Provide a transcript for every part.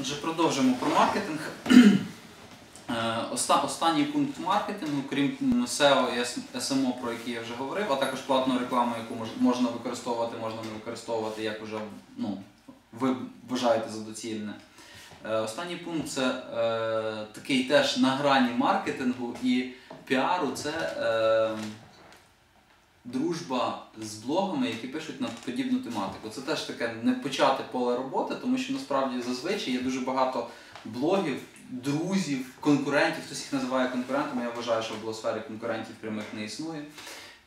Отже, продовжимо про маркетинг. Е, оста- Останній пункт маркетингу, крім SEO і SMO, про які я вже говорив, а також платну рекламу, яку можна використовувати, можна не використовувати, як вже ну, ви вважаєте за доцільне. Е, Останній пункт це е, такий теж на грані маркетингу і піару. Це е, дружба з блогами, які пишуть на подібну тематику. Це теж таке не почати поле роботи, тому що насправді зазвичай є дуже багато блогів, друзів, конкурентів. Хтось їх називає конкурентами. Я вважаю, що в блогосфері конкурентів прямих не існує.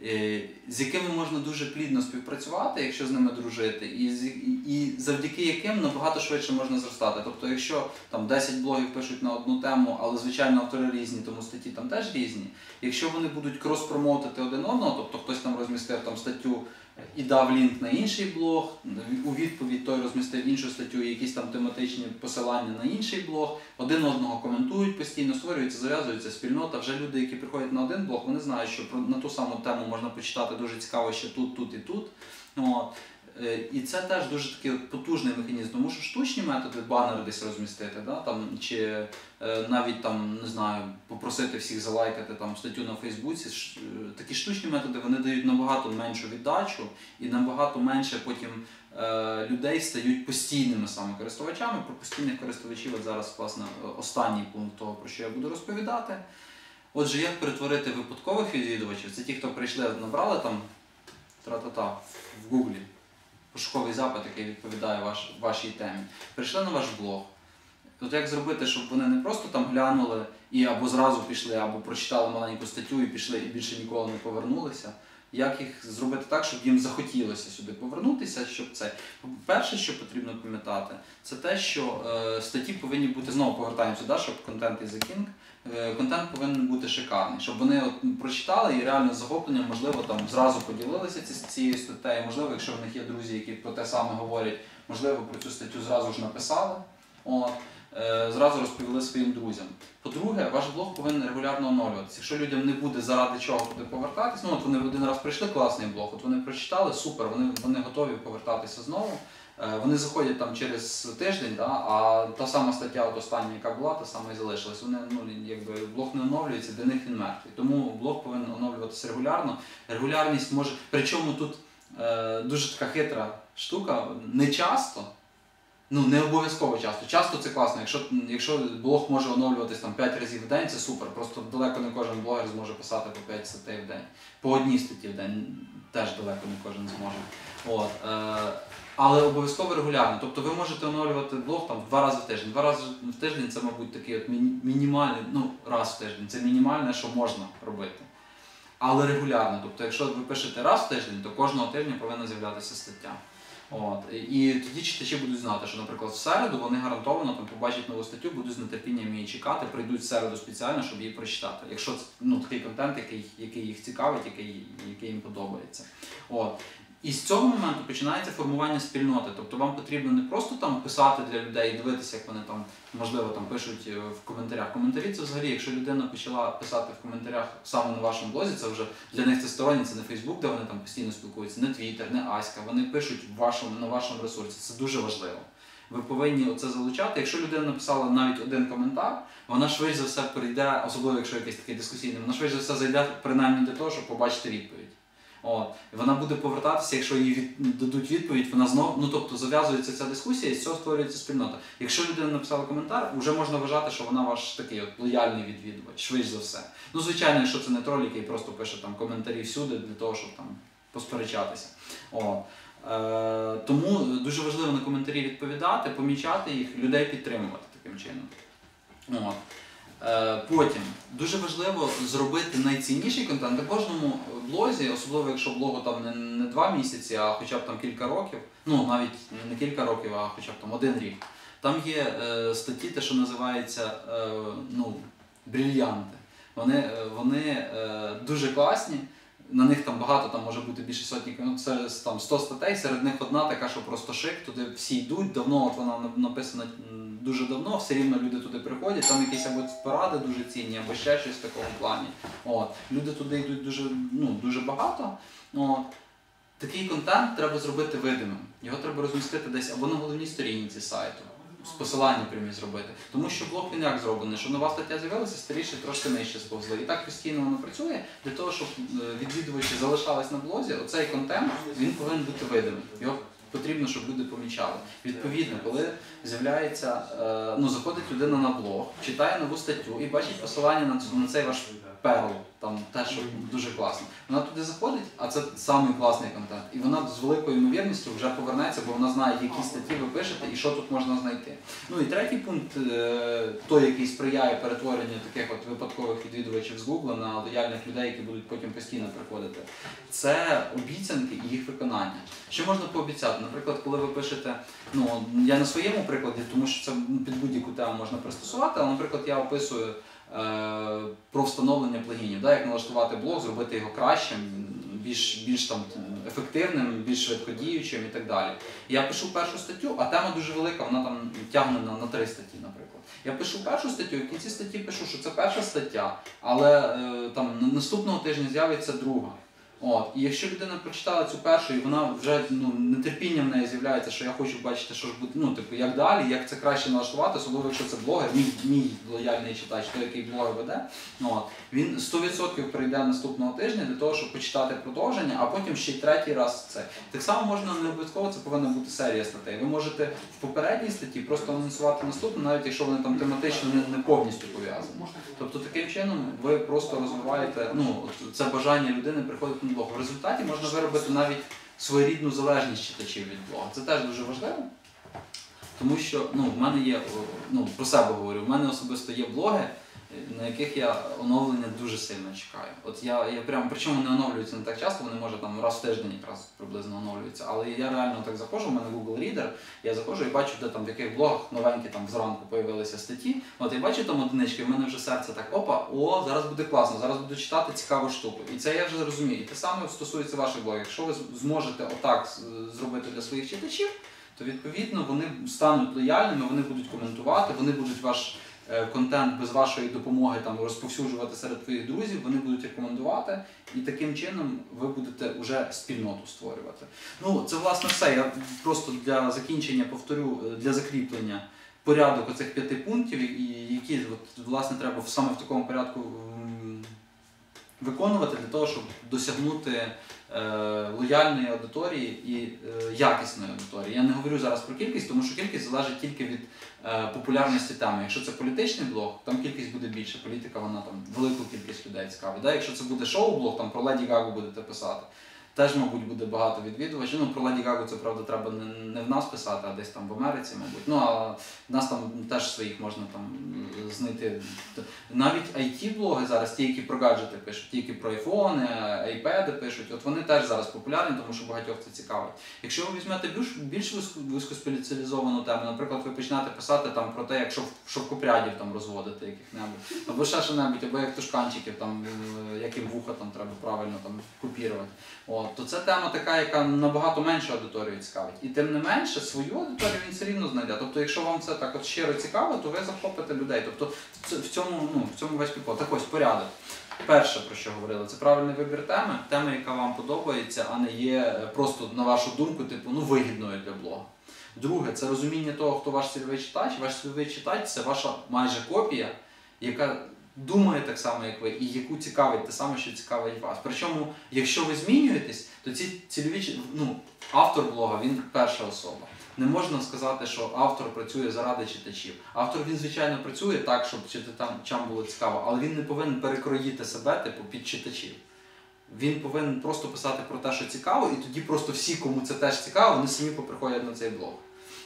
Е, З якими можна дуже плідно співпрацювати, якщо з ними дружити, і, і- завдяки яким набагато швидше можна зростати. Тобто, якщо там 10 блогів пишуть на одну тему, але звичайно автори різні, тому статті там теж різні. Якщо вони будуть крос-промоутити один одного, тобто хтось там розмістив там статтю і дав лінк на інший блог, у відповідь той розмістив іншу статтю якісь там тематичні посилання на інший блог, один одного коментують постійно, створюється, зав'язується спільнота. Вже люди, які приходять на один блог, вони знають, що на ту саму тему можна почитати дуже цікаво ще тут, тут і тут. От. Е, І це теж дуже такий потужний механізм, тому що штучні методи, банер десь розмістити, да, там, чи е, навіть там, не знаю, попросити всіх залайкати там статтю на Фейсбуці. е, Такі штучні методи вони дають набагато меншу віддачу і набагато менше потім людей стають постійними саме користувачами. Про постійних користувачів от зараз, власне, останній пункт того, про що я буду розповідати. Отже, як перетворити випадкових відвідувачів? Це ті, хто прийшли, набрали там тра-та-та в Гуглі пошуковий запит, який відповідає ваш, вашій темі. Прийшли на ваш блог. От як зробити, щоб вони не просто там глянули і або зразу пішли, або прочитали маленьку статтю і пішли, і більше ніколи не повернулися. Як їх зробити так, щоб їм захотілося сюди повернутися, щоб це. Перше, що потрібно пам'ятати, це те, що е, статті повинні бути знову повертаємося, да, щоб контент the king. Е, контент повинен бути шикарний, щоб вони от прочитали і реально з захопленням, можливо, там зразу поділилися ці, цією статтею. Можливо, якщо в них є друзі, які про те саме говорять, можливо, про цю статтю зразу ж написали. От, зразу розповіли своїм друзям. По-друге, ваш блог повинен регулярно оновлюватися. Якщо людям не буде заради чого туди повертатись, ну от вони один раз прийшли, класний блог, от вони прочитали, супер, вони, вони готові повертатися знову. Е, Вони заходять там через тиждень, да, а та сама стаття, от остання, яка була, та сама і залишилась. Вони ну якби блог не оновлюється, для них він мертвий. Тому блог повинен оновлюватися регулярно. Регулярність може. Причому тут е, дуже така хитра штука, не часто. Ну, не обов'язково часто. Часто це класно. Якщо, якщо блог може оновлюватись там 5 разів в день, це супер. Просто далеко не кожен блогер зможе писати по 5 статей в день. По одній статті в день теж далеко не кожен зможе. От, е, але обов'язково регулярно. Тобто ви можете оновлювати блог там два рази в тиждень. Два рази в тиждень це, мабуть, такий от міні- мінімальний, ну, раз в тиждень. Це мінімальне, що можна робити. Але регулярно. Тобто, якщо ви пишете раз в тиждень, то кожного тижня повинна з'являтися стаття. От. І тоді читачі будуть знати, що, наприклад, в середу вони гарантовано там побачать нову статтю, будуть з нетерпінням її чекати, прийдуть в середу спеціально, щоб її прочитати. Якщо це ну, такий контент, який, який їх цікавить, який, який їм подобається. От. І з цього моменту починається формування спільноти. Тобто вам потрібно не просто там писати для людей і дивитися, як вони там, можливо, там пишуть е, в коментарях. Коментарі це взагалі, якщо людина почала писати в коментарях саме на вашому блозі, це вже для них це сторонні, це не Фейсбук, де вони там постійно спілкуються, не Твіттер, не Аська. Вони пишуть вашому, на вашому ресурсі. Це дуже важливо. Ви повинні це залучати. Якщо людина написала навіть один коментар, вона швидше за все прийде, особливо якщо якийсь такий дискусійний, вона швидше за все зайде принаймні для того, щоб побачити відповідь. І вона буде повертатися, якщо їй від... дадуть відповідь, вона знову, ну тобто зав'язується ця дискусія і з цього створюється спільнота. Якщо людина написала коментар, вже можна вважати, що вона ваш такий от лояльний відвідувач, швидше за все. Ну, звичайно, якщо це не троль, який просто пише там коментарі всюди для того, щоб там посперечатися. От. Е, тому дуже важливо на коментарі відповідати, помічати їх, людей підтримувати таким чином. От. Е, Потім дуже важливо зробити найцінніший контент на кожному блозі, особливо якщо блогу там не, не два місяці, а хоча б там кілька років, ну навіть не кілька років, а хоча б там один рік. Там є е, статті, те, що називається е, ну, брільянти. Вони, е, вони е, дуже класні. На них там багато, там може бути більше сотні, ну, це там 100 статей, серед них одна така, що просто шик, туди всі йдуть, давно от вона написана дуже давно, все рівно люди туди приходять, там якісь або поради дуже цінні, або ще щось в такому плані. От. Люди туди йдуть дуже, ну, дуже багато. От. Такий контент треба зробити видимим. Його треба розмістити десь або на головній сторінці сайту. з посилання прямі зробити. Тому що блок він як зроблений, щоб нова стаття з'явилася, старіші трошки нижче сповзли. І так постійно воно працює для того, щоб е, відвідувачі залишались на блозі. Оцей контент він повинен бути видимий. Його потрібно, щоб люди помічали. Відповідно, коли з'являється, е, ну заходить людина на блог, читає нову статтю і бачить посилання на, цей ваш перл, там те, що дуже класно. Вона туди заходить, а це самий класний контент. І вона з великою ймовірністю вже повернеться, бо вона знає, які статті ви пишете і що тут можна знайти. Ну і третій пункт, е, той, який сприяє перетворенню таких от випадкових відвідувачів з Google на лояльних людей, які будуть потім постійно приходити, це обіцянки і їх виконання. Що можна пообіцяти? Наприклад, коли ви пишете, ну я на своєму прикладі, тому що це під будь-яку тему можна пристосувати, але, наприклад, я описую про встановлення плагінів, як налаштувати блог, зробити його кращим, більш, більш там ефективним, більш швидкодіючим і так далі. Я пишу першу статтю, а тема дуже велика, вона там тягне на, на три статті, наприклад. Я пишу першу статтю, в кінці статті пишу, що це перша стаття, але е, там наступного тижня з'явиться друга. От, і якщо людина прочитала цю першу, і вона вже ну, нетерпіння в неї з'являється, що я хочу бачити, що ж буде, ну, типу, як далі, як це краще налаштувати, особливо якщо це блогер, мій, мій лояльний читач, той, який блогер веде, ну, от, він 100% прийде наступного тижня для того, щоб почитати продовження, а потім ще й третій раз це. Так само можна не обов'язково, це повинна бути серія статей. Ви можете в попередній статті просто анонсувати наступну, навіть якщо вони там тематично не, не повністю пов'язані. Тобто таким чином ви просто розвиваєте ну, це бажання людини приходити на блог. В результаті можна виробити навіть своєрідну залежність читачів від блога. Це теж дуже важливо. Тому що ну, в мене є, ну, про себе говорю, в мене особисто є блоги, на яких я оновлення дуже сильно чекаю. От я, я прям, причому вони оновлюються не так часто, вони може там раз в тиждень якраз приблизно оновлюються. Але я реально так заходжу, у мене Google Reader, я заходжу і бачу, де там в яких блогах новенькі там зранку появилися статті. От я бачу там одинички, в мене вже серце так, опа, о, зараз буде класно, зараз буду читати цікаву штуку. І це я вже розумію. І те саме стосується ваших блогів. Якщо ви зможете отак зробити для своїх читачів, то відповідно вони стануть лояльними, вони будуть коментувати, вони будуть ваш контент без вашої допомоги там розповсюджувати серед твоїх друзів, вони будуть рекомендувати, і таким чином ви будете вже спільноту створювати. Ну, це власне все. Я просто для закінчення повторю е, для закріплення порядок оцих п'яти пунктів, і які от, власне треба саме в такому порядку м, виконувати для того, щоб досягнути е, лояльної аудиторії і е, якісної аудиторії. Я не говорю зараз про кількість, тому що кількість залежить тільки від е, популярності теми. Якщо це політичний блог, там кількість буде більше. Політика вона там велику кількість людей цікавить. Якщо це буде шоу-блог, там про Леді Гагу будете писати. Теж, мабуть, буде багато відвідувачів. Ну, про Леді Гагу це правда треба не, в нас писати, а десь там в Америці, мабуть. Ну а в нас там теж своїх можна там е, знайти. Навіть IT-блоги зараз, ті, які про гаджети пишуть, ті, які про айфони, айпеди пишуть, от вони теж зараз популярні, тому що багатьох це цікавить. Якщо ви візьмете більш, більш вузькоспеціалізовану тему, наприклад, ви почнете писати там про те, як шов, шовкопрядів там розводити яких-небудь, або ще що-небудь, або як тушканчиків, там, е, як їм вуха там треба правильно там купірувати. От, то це тема така, яка набагато меншу аудиторію цікавить. І тим не менше, свою аудиторію він все рівно знайде. Тобто, якщо вам це так от щиро цікаво, то ви захопите людей. Тобто в цьому, ну, в цьому весь прикол. Так ось порядок. Перше, про що говорили, це правильний вибір теми, теми, яка вам подобається, а не є е, просто, на вашу думку, типу, ну, вигідною для блогу. Друге, це розуміння того, хто ваш цільовий читач. Ваш цільовий читач це ваша майже копія, яка думає так само, як ви, і яку цікавить те саме, що цікавить вас. Причому, якщо ви змінюєтесь, то ці цільові ну, автор блога він перша особа. Не можна сказати, що автор працює заради читачів. Автор він, звичайно, працює так, щоб читачам було цікаво, але він не повинен перекроїти себе типу, під читачів. Він повинен просто писати про те, що цікаво, і тоді просто всі, кому це теж цікаво, вони самі поприходять на цей блог.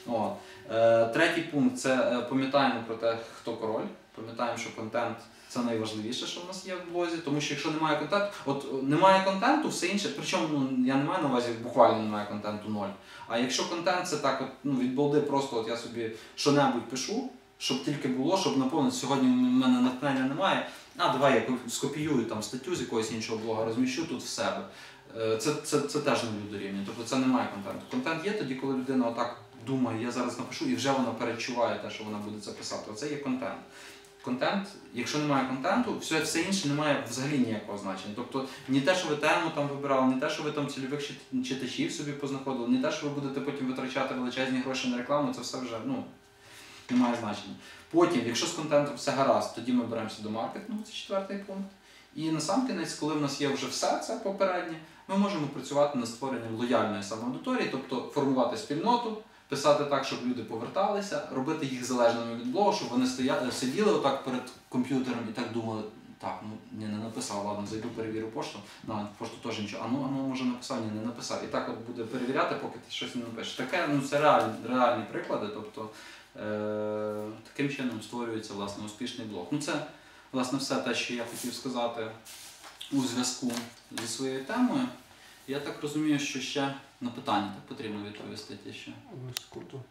От. Е, третій пункт це е, пам'ятаємо про те, хто король. Пам'ятаємо, що контент це найважливіше, що в нас є в блозі, тому що якщо немає контенту, от е, немає контенту, все інше, причому ну, я не маю на увазі буквально немає контенту ноль. А якщо контент це так, от, ну, від балди, просто от я собі що-небудь пишу, щоб тільки було, щоб наповнити. Сьогодні в мене натхнення немає. А давай я скопіюю там статтю з якогось іншого блога, розміщу тут в себе. Е, Це, це, це теж не люблю рівня. Тобто це немає контенту. Контент є тоді, коли людина отак думає, я зараз напишу, і вже вона передчуває те, що вона буде це писати. Оце є контент. Контент, якщо немає контенту, все, все інше не має взагалі ніякого значення. Тобто ні те, що ви тему там вибирали, ні те, що ви там цільових читачів собі познаходили, ні те, що ви будете потім витрачати величезні гроші на рекламу, це все вже ну, немає значення. Потім, якщо з контентом все гаразд, тоді ми беремося до маркетингу, це четвертий пункт. І на сам кінець, коли в нас є вже все це попереднє, ми можемо працювати над створенням лояльної самоаудиторії, тобто формувати спільноту, писати так, щоб люди поверталися, робити їх залежними від блогу, щоб вони стояли, сиділи отак перед комп'ютером і так думали, так, ну ні, не написав, ладно, зайду, перевірю пошту. На пошту теж нічого. А ну, а ну може написав, ні, не написав. І так от буде перевіряти, поки ти щось не напишеш. Таке, ну це реальні, реальні приклади. Тобто е- таким чином створюється власне успішний блог. Ну це власне все те, що я хотів сказати у зв'язку зі своєю темою. Я так розумію, що ще на питання так потрібно відповісти ті ще. Секунду.